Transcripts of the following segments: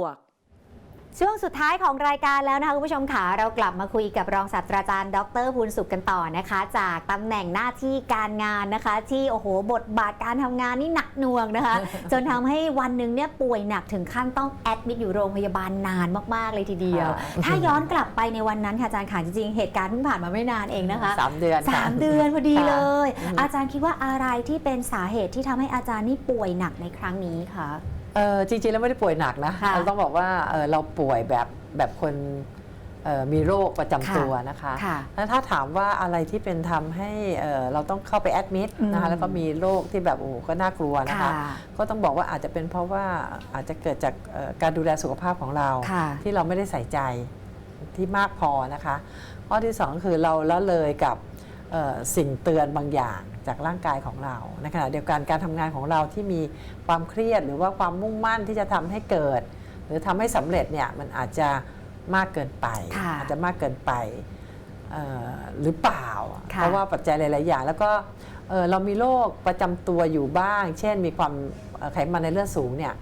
วก ช่วงสุดท้ายของรายการแล้วนะคะคุณผู้ชมค่ะเรากลับมาคุยกับรองศาสตราจารย์ ดรภูลสุขกันต่อนะคะ จากตำแหน่งหน้าที่การงานนะคะ ที่โอ้โหบทบาทการทำงานนี่หนักหน่วงนะคะ จนทำให้วันหนึ่งเนี่ยป่วยหนักถึงขั้นต้องแอดมิดอยู่โรงพยาบาลนานมากๆเลยทีเดียวค่ะถ้าย้อนกลับไปในวันนั้นค่ะอาจารย์ค่ะจริงๆเหตุการณ์เพิ่งผ่านมาไม่นานเองนะคะสามเดือนค่ะสามเดือนพอดีค่ะเลยอืมอาจารย์คิดว่าอะไรที่เป็นสาเหตุที่ทำให้อาจารย์นี่ป่วยหนักในครั้งนี้คะ เออจริงๆแล้วไม่ได้ป่วยหนักนะค่ะเราต้องบอกว่าเออเราป่วยแบบแบบคนเอ่อมีโรคประจำค่ะตัวนะคะ ค่ะแล้วถ้าถามว่าอะไรที่เป็นทำให้เอ่อเราต้องเข้าไปแอดมิดอืมนะคะแล้วก็มีโรคที่แบบโอ้โหก็น่ากลัวนะคะค่ะก็ต้องบอกว่าอาจจะเป็นเพราะว่าอาจจะเกิดจากเอ่อการดูแลสุขภาพของเรา ค่ะ ที่เราไม่ได้ใส่ใจที่มากพอนะคะ ข้อที่สองคือเราละเลยกับเอ่อสิ่งเตือนบางอย่าง จากร่างกายของเราในขณะเดียวกันการทำงานของเราที่มีความเครียดหรือว่าความมุ่งมั่นที่จะทำให้เกิด หรือทำให้สำเร็จเนี่ยมันอาจจะมากเกินไปค่ะอาจจะมากเกินไปเอ่อหรือเปล่าค่ะเพราะว่าปัจจัยหลาย ๆ อย่าง แล้วก็เอ่อเรามีโรคประจำตัวอยู่บ้าง เช่นมีความเอ่อไขมันในเลือดสูงเนี่ย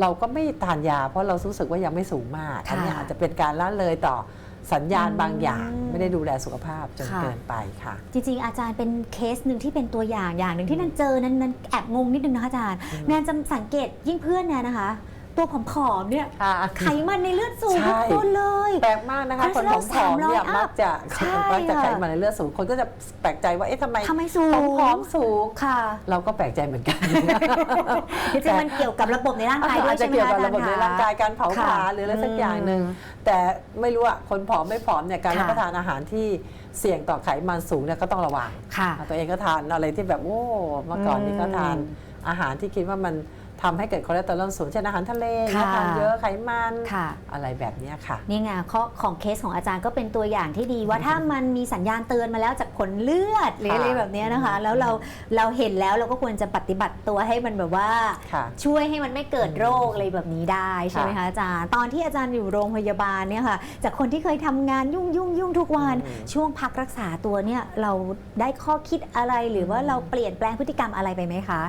เราก็ไม่ทานยา เพราะเรารู้สึกว่ายังไม่สูงมากค่ะอันเนี้ยอาจจะเป็นการละเลยต่อ สัญญาณอืมบางอย่างไม่ได้ดูแลสุขภาพจนค่ะเกินไปค่ะ จริงๆ อาจารย์เป็นเคสหนึ่งที่เป็นตัวอย่างอย่างหนึ่งที่นันเจอนั้นนันแอบงงนิดนึงนะคะอาจารย์อืมแนนจะสังเกตยิ่งเพื่อนแนนนะคะ ตัวผอมๆเนี่ยค่ะไขมันในเลือดสูงใช่ ทุกคนเลย แปลกมากนะคะคอคเลนสเตอรอลผอมๆเนี่ย300มักจะใช่มักจะค่ะไขมันในเลือดสูงคนก็จะแปลกใจว่าเอ๊ะทำไมทำไมสูง ผอมๆสูง ค่ะเราก็แปลกใจเหมือนกัน จริงๆมันเกี่ยวกับระบบในร่างกายด้วอายจจะใช่ไหมเกี่ยวคะกับอาจารระบบย์ในคะร่างกายการเผาผลาค่ะญหรืออะไรสักอืมอย่างหนึ่งแต่ไม่รู้อะคนผอมไม่ผอมเนี่ยการค่ะ รับประทานอาหารที่เสี่ยงต่อไขมันสูงเนี่ยก็ต้องระวังค่ะ ตัวเองก็ทานอะไรที่แบบโอ้เมื่อก่อนนี้ก็ทานอาหารที่คิดว่ามัน ทำให้เกิดคอเลสเตอรอลสูงเช่นอาหารทะเลค่ะทานเยอะไขมันค่ะอะไรแบบเนี้ยค่ะ นี่ไงข้อของเคสของอาจารย์ก็เป็นตัวอย่างที่ดีว่าถ้ามันมีสัญญาณเตือนมาแล้วจากผลเลือดหรืออะไรแบบเนี้ยนะคะ แล้วเราเราเห็นแล้วเราก็ควรจะปฏิบัติตัวให้มันแบบว่าค่ะช่วยให้มันไม่เกิดโรคอะไรแบบนี้ได้ใช่ไหมคะอาจารย์ ตอนที่อาจารย์อยู่โรงพยาบาลเนี่ยค่ะ จากคนที่เคยทำงานยุ่งยุ่งยุ่งทุกวันอืมช่วงพักรักษาตัวเนี่ยเราได้ข้อคิดอะไรหรือว่าเราเปลี่ยนแปลงพฤติกรรมอะไรไปไหมคะ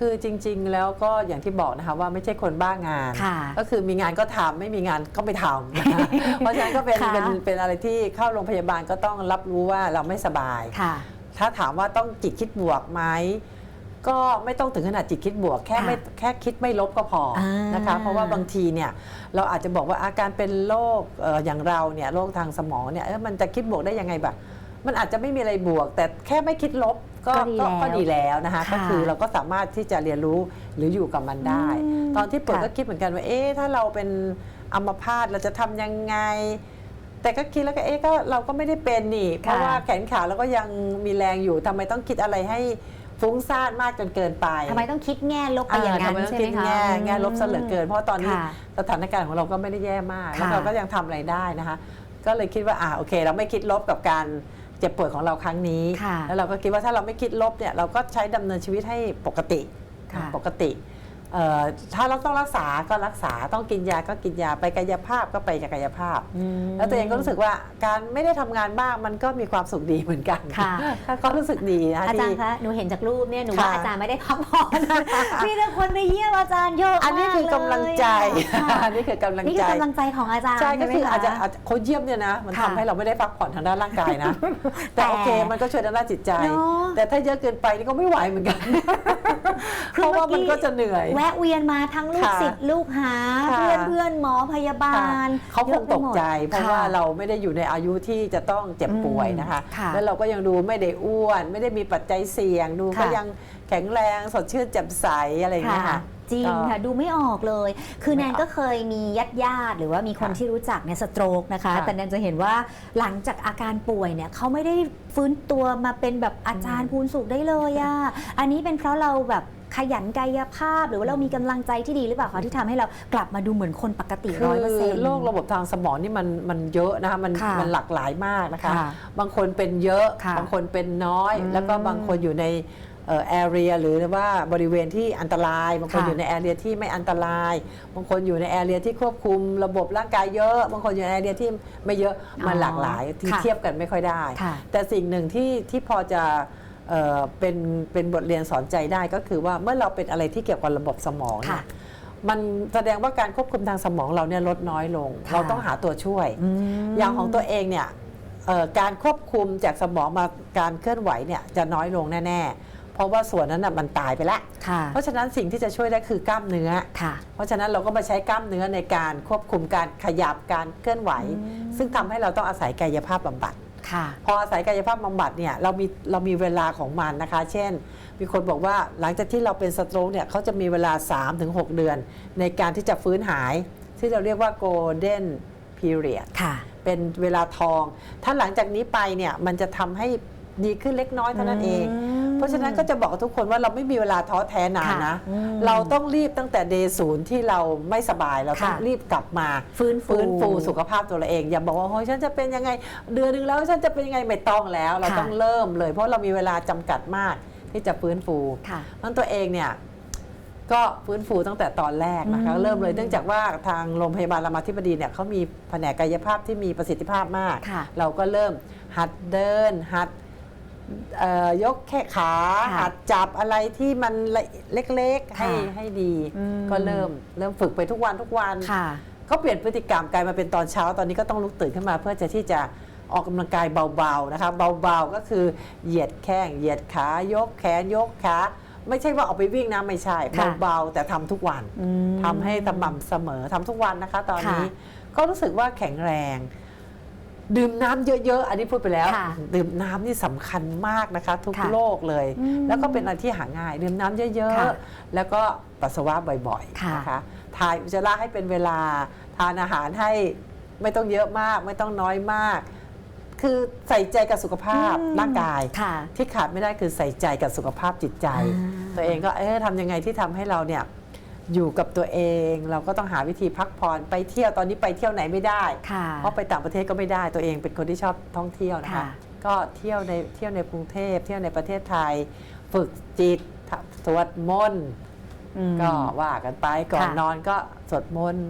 คือจริง ๆ แล้วก็อย่างที่บอกนะคะว่าไม่ใช่คนบ้างาน ค่ะก็คือมีงานก็ทำไม่มีงานก็ไม่ทำนะคะ เพราะฉะนั้นก็เป็นค่ะ เป็นเป็นอะไรที่เข้าโรงพยาบาลก็ต้องรับรู้ว่าเราไม่สบาย ค่ะ ถ้าถามว่าต้องจิตคิดบวกไหมก็ไม่ต้องถึงขนาดจิตคิดบวก แค่ค่ะไม่แค่คิดไม่ลบก็พออานะคะ เพราะว่าบางทีเนี่ยเราอาจจะบอกว่าอาการเป็นโรคเอ่ออย่างเราเนี่ยโรคทางสมองเนี่ยเอ้ยมันจะคิดบวกได้ยังไงแบบมันอาจจะไม่มีอะไรบวก แต่แค่ไม่คิดลบ ก็ก็ดีก็แล้วก็ดีแล้วนะคะค่ะก็คือเราก็สามารถที่จะเรียนรู้หรืออยู่กับมันได้ อืมตอนที่ป่วยค่ะก็คิดเหมือนกันว่าเอ๊ะถ้าเราเป็นอัมพาตเราจะทำยังไง แต่ก็คิดแล้วก็เอ๊ะก็เราก็ไม่ได้เป็นนี่ เพราะค่ะว่าแขนขาเราก็ยังมีแรงอยู่ทำไมต้องคิดอะไรให้ฟุ้งซ่านมากจนเกินไปทำไมต้องคิดแง่ลบไปอย่างนั้นทำไมต้องใช่ไหมคิดคะ แง่แง่ลบซะเหลือเกิน เพราะตอนนี้ค่ะสถานการณ์ของเราก็ไม่ได้แย่มากค่ะแล้วเราก็ยังทำอะไรได้นะคะ ก็เลยคิดว่าอ่าโอเค เราไม่คิดลบกับการ เจ็บป่วยของเราครั้งนี้ ค่ะแล้วเราก็คิดว่าถ้าเราไม่คิดลบเนี่ยเราก็ใช้ดำเนินชีวิตให้ปกติค่ะ ปกติเอ่อ ถ้าเราต้องรักษาก็รักษาต้องกินยาก็กินยาไปกายภาพก็ไปกายภาพอืมแล้วตัวเองก็รู้สึกว่าการไม่ได้ทำงานบ้างมันก็มีความสุขดีเหมือนกันค่ะก็รู้สึกดีนะอาจารที่ย์คะหนูเห็นจากรูปเนี่ยหนูว่าค่ะอาจารย์ไม่ได้พักผ่อนมีแต่คนไปเยี่ยมอาจารย์เยอะมากอันนี้คือกำลังใจเลยอะค่ะอันนี้คือกำลังนี่คืใจอกำลังใจของอาจารย์ใช่ก็คือไหมอาจจะอาจจะคนเยี่ยมเนี่ยนะมันค่ะทำให้เราไม่ได้พักผ่อนทางด้านร่างกายนะ แต่แต่โอเคมันก็ช่วยทางด้านจิตใจเนอะแต่ถ้าเยอะเกินไปนี่ก็ไม่ไหวเหมือนกัน เพราะว่ามันก็จะเหนื่อย แวะเวียนมาทั้งลูกค่ะศิษย์ลูกหาค่ะเพื่อนเพื่อนหมอพยาบาล เขาคงตกใจยอะไปหมดเพราะว่าเราไม่ได้อยู่ในอายุที่จะต้องเจ็บป่วยนะคะค่ะแล้วเราก็ยังดูไม่ได้อ้วน ไม่ได้มีปัจจัยเสี่ยงดูค่ะก็ยังแข็งแรงสดชื่นแจ่มใสอะไรอย่างเงี้ยค่ะ จริงก็ค่ะดูไม่ออกเลย คือไม่แนออนกก็เคยมีญาติญาติๆหรือว่ามีคนค่ะที่รู้จักเนี่ยสโตรกนะคะค่ะแต่แนนจะเห็นว่าหลังจากอาการป่วยเนี่ยเขาไม่ได้ฟื้นตัวมาเป็นแบบอาจารย์อืมภูนสุขได้เลยอะอันนี้เป็นเพราะเราแบบขยันกายภาพ หรือว่าเรามีกำลังใจที่ดีหรือเปล่าคะที่ทำให้เรากลับมาดูเหมือนคนปกติคืร้อยเปอร์เซ็นอต์โรคระบบทางสมองนี่มันมันเยอะนะคะมันค่ะมันหลากหลายมากนะคะค่ะบางคนเป็นเยอะค่ะบางคนเป็นน้อยอืมแล้วก็บางคนอยู่ใน แอเรียหรือว่าบริเวณที่อันตรายบางคนค่ะอยู่ในแอเรียที่ไม่อันตรายบางคนอยู่ในแอเรียที่ควบคุมระบบร่างกายเยอะ บางคนอยู่ในแอเรียที่ไม่เยอะมันหลากหลายที่ค่ะเทียบกันไม่ค่อยได้ ค่ะ แต่สิ่งหนึ่งที่ที่พอจะเอ่อเป็นเป็นบทเรียนสอนใจได้ก็คือว่าเมื่อเราเป็นอะไรที่เกี่ยวกับระบบสมองเนี่ค่ะ ยมันแสดงว่าการควบคุมทางสมองเราเนี่ยลดน้อยลง ค่ะ เราต้องหาตัวช่วยอย่างของตัวเองเนี่ยเอ่อการควบคุมจากสมองมาการเคลื่อนไหวเนี่ยจะน้อยลงแน่ๆเพ ราะว่าส่วนนั้นน่ะมันตายไปแล้ว ค่ะเพราะฉะนั้นสิ่งที่จะช่วยได้คือกล้ามเนื้อ ค่ะ เพราะฉะนั้นเราก็มาใช้กล้ามเนื้อในการควบคุมการขยับการเคลื่อนไหวซึ่งทำให้เราต้องอาศัยกายภาพบำบัด ค่ะ พออาศัยกายภาพบำบัดเนี่ยเรามีเรามีเวลาของมันนะคะ เช่น มีคนบอกว่าหลังจากที่เราเป็นสโตรกเนี่ยเขาจะมีเวลา 3-6 เดือน ในการที่จะฟื้นหาย ที่เราเรียกว่า golden period ค่ะ เป็นเวลาทอง ถ้าหลังจากนี้ไปเนี่ยมันจะทำให้ดีขึ้นเล็กน้อยเท่านั้นเอง เพราะฉะนั้นก็จะบอกกับทุกคนว่าเราไม่มีเวลาท้อแท้นานนะค่ะอืมเราต้องรีบตั้งแต่เดย์ศูนย์ที่เราไม่สบายเราต้องค่ะรีบกลับมาฟื้นฟูฟื้นฟูสุขภาพตัวเราเอง อย่าบอกว่าโอ้ยฉันจะเป็นยังไง เดือนหนึ่งแล้วฉันจะเป็นยังไงไม่ต้องแล้ว เราค่ะต้องเริ่มเลย เพราะเรามีเวลาจำกัดมากที่จะฟื้นฟูค่ะมันตัวเองเนี่ยก็ฟื้นฟูตั้งแต่ตอนแรกนะคะอืมเริ่มเลยเนื่องจากว่าทางโรงพยาบาลรามาธิบดีเนี่ยเขามีแผนกกายภาพที่มีประสิทธิภาพมากค่ะเราก็เริ่มหัดเดิน หัด เอ่อยกแค่ขาค่ะหัดจับอะไรที่มันละเล็กๆ ให้ค่ะให้ดีอืม ก็เริ่มเริ่มฝึกไปทุกวันทุกวันค่ะก็เปลี่ยนพฤติกรรมกลายมาเป็นตอนเช้าตอนนี้ก็ต้องลุกตื่นขึ้นมา เพื่อจะที่จะออกกำลังกายเบาๆนะคะเบาๆก็คือเหยียดแข้งเหยียดขายกแขนยกขาไม่ใช่ว่าออกไปวิ่งนะไม่ใช่ค่ะ เบาๆแต่ทำทุกวัน อืม ทำให้สม่ำเสมอทำทุกวันนะคะ ตอนนี้ค่ะก็รู้สึกว่าแข็งแรง ดื่มน้ำเยอะๆ อันนี้พูดไปแล้วค่ะดื่มน้ำนี่สำคัญมากนะคะ ทุกค่ะโลกเลยอืมแล้วก็เป็นอะไรที่หาง่าย ดื่มน้ำเยอะค่ะๆ แล้วก็ปัสสาวะบ่อยค่ะๆนะคะถ่ายอุจจาระให้เป็นเวลา ทานอาหารให้ไม่ต้องเยอะมาก ไม่ต้องน้อยมาก คือใส่ใจกับสุขภาพอืมร่างกายค่ะที่ขาดไม่ได้คือใส่ใจกับสุขภาพจิตใจอ่าตัวเองก็เอ๊ะทำยังไงที่ทำให้เราเนี่ย อยู่กับตัวเอง เราก็ต้องหาวิธีพักผ่อนไปเที่ยวตอนนี้ไปเที่ยวไหนไม่ได้ ค่ะ เพราะไปต่างประเทศก็ไม่ได้ตัวเองเป็นคนที่ชอบท่องเที่ยวนะคะ ค่ะ ก็เที่ยวในเที่ยวในกรุงเทพเที่ยวในประเทศไทย ฝึกจิตสวดมนต์อืม ก็ว่ากันไปก่อนค่ะ นอนก็สวดมนต์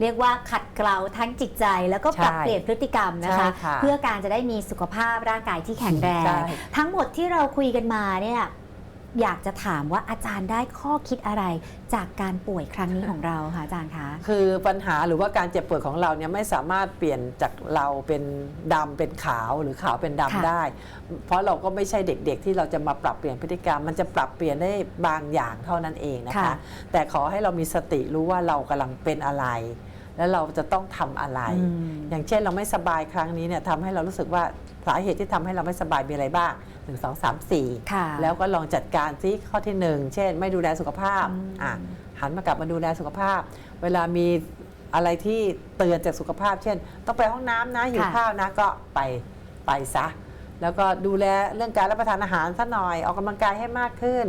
เรียกว่าขัดเกลาทั้งจิตใจแล้วก็ใช่ปรับเปลี่ยนพฤติกรรมนะคะ ใช่ค่ะเพื่อการจะได้มีสุขภาพร่างกายที่แข็งแรง ใช่ ทั้งหมดที่เราคุยกันมาเนี่ย อยากจะถามว่าอาจารย์ได้ข้อคิดอะไรจากการป่วยครั้งนี้ของเราคะอาจารย์คะคือปัญหาหรือว่าการเจ็บป่วยของเราเนี่ยไม่สามารถเปลี่ยนจากเราเป็นดำเป็นขาวหรือขาวเป็นดำค่ะได้ เพราะเราก็ไม่ใช่เด็กๆ ที่เราจะมาปรับเปลี่ยนพฤติกรรม มันจะปรับเปลี่ยนได้บางอย่างเท่านั้นเองนะคะค่ะแต่ขอให้เรามีสติรู้ว่าเรากำลังเป็นอะไรแล้วเราจะต้องทำอะไรอืมอย่างเช่นเราไม่สบายครั้งนี้เนี่ยทำให้เรารู้สึกว่า สาเหตุที่ทำให้เราไม่สบายมีอะไรบ้าง 1 2 3 4ค่ะแล้วก็ลองจัดการที่ข้อที่ 1 เช่น ไม่ดูแลสุขภาพอืมอะหันมากลับมาดูแลสุขภาพ เวลามีอะไรที่เตือนจากสุขภาพ เช่น ต้องไปห้องน้ำนะหิวค่ะข้าวนะก็ไปไปซะแล้วก็ดูแลเรื่องการรับประทานอาหารซะหน่อยออกกำลังกายให้มากขึ้น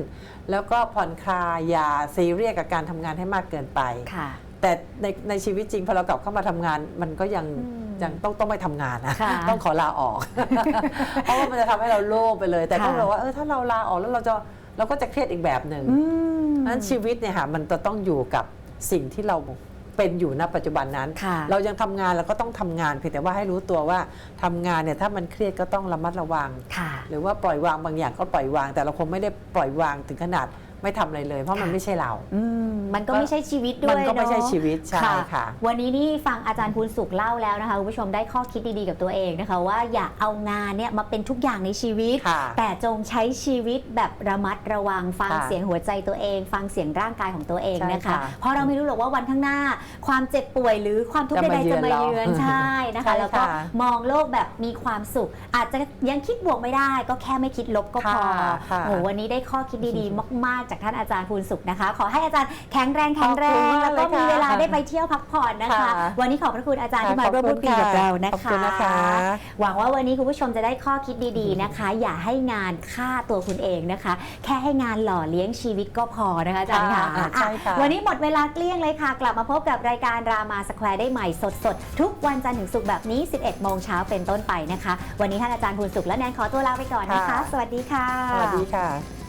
แล้วก็ผ่อนคลายอย่าซีเรียสกับการทำงานให้มากเกินไปค่ะแต่ในในชีวิตจริงพอเรากลับเข้ามาทำงาน มันก็ยังอืม ยังต้องต้องไปทำงานนะค่ะต้องขอลาออก เพราะว่ามันจะทำให้เราโล่งไปเลย แต่ก็ค่ะบอกว่าเออถ้าเราลาออกแล้วเราจะเราก็จะเครียดอีกแบบหนึ่งอืมเพราะฉะนั้นชีวิตเนี่ยค่ะมันจะต้องอยู่กับสิ่งที่เราเป็นอยู่ณปัจจุบันนั้นค่ะเรายังทำงานเราก็ต้องทำงานเพียงแต่ว่าให้รู้ตัวว่าทำงานเนี่ยถ้ามันเครียดก็ต้องระมัดระวังค่ะหรือว่าปล่อยวางบางอย่างก็ปล่อยวาง แต่เราคงไม่ได้ปล่อยวางถึงขนาด ไม่ทำอะไรเลย เพราะมันค่ะไม่ใช่เรา อืมมันก็ไม่ใช่ชีวิตด้มัวยก็ไม่ใช่เนอะ ชีวิตใช่ค่ะ วันนี้นี่ฟังอาจารย์ภูนสุขเล่าแล้วนะคะคุณผู้ชมได้ข้อคิดดีๆกับตัวเองนะคะ ว่าอย่าเอางานเนี่ยมาเป็นทุกอย่างในชีวิต ค่ะ แต่จงใช้ชีวิตแบบระมัดระวังฟังค่ะเสียงหัวใจตัวเอง ฟังเสียงร่างกายของตัวเองใช่นะคะค่ะเพราะเราไม่รู้หรอกว่าวันข้างหน้า ความเจ็บป่วยหรือความทุกข์จะใดมาๆจะมาเยืเยืออนนเราใช่นะคะ ใช่แล้วก็ค่ะมองโลกแบบมีความสุข อาจจะยังคิดบวกไม่ได้ ก็แค่ไม่คิดลบก็พอค่ะค่ะโอ้โหวันนี้ได้ข้อคิดดีๆ มากๆจากท่านอาจารย์ภูนสุขนะคะ ขอให้อาจารย์แข็งแรงแข็งแรขอบคุณงมากแล้วก็เลยมีค่ะเวลาได้ไปเที่ยวพักผ่อนนะคะค่ะวันนี้ขอบพระคุณอาจารย์ค่ะที่มาร่วมขอบพูคุดณคุยกับค่ะเรานะขอบคะคุณนะคะ หวังว่าวันนี้คุณผู้ชมจะได้ข้อคิดดีๆนะคะ อย่าให้งานฆ่าตัวคุณเองนะคะ แค่ให้งานหล่อเลี้ยงชีวิตก็พอนะคะอาจารย์ค่ะอ่าใช่ค่ะอะวันนี้หมดเวลาเกลี้ยงเลยค่ะ กลับมาพบกับรายการรามาสแควร์ได้ใหม่สดๆ ทุกวันจันทร์ถึงศุกร์แบบนี้ 11 โมงเช้าเป็นต้นไปนะคะ วันนี้ท่านอาจารย์ภูนสุขและแนนขอตัวลาไปก่อนนะคะค่ะสวัสดีค่ะ สวัสดีค่ะ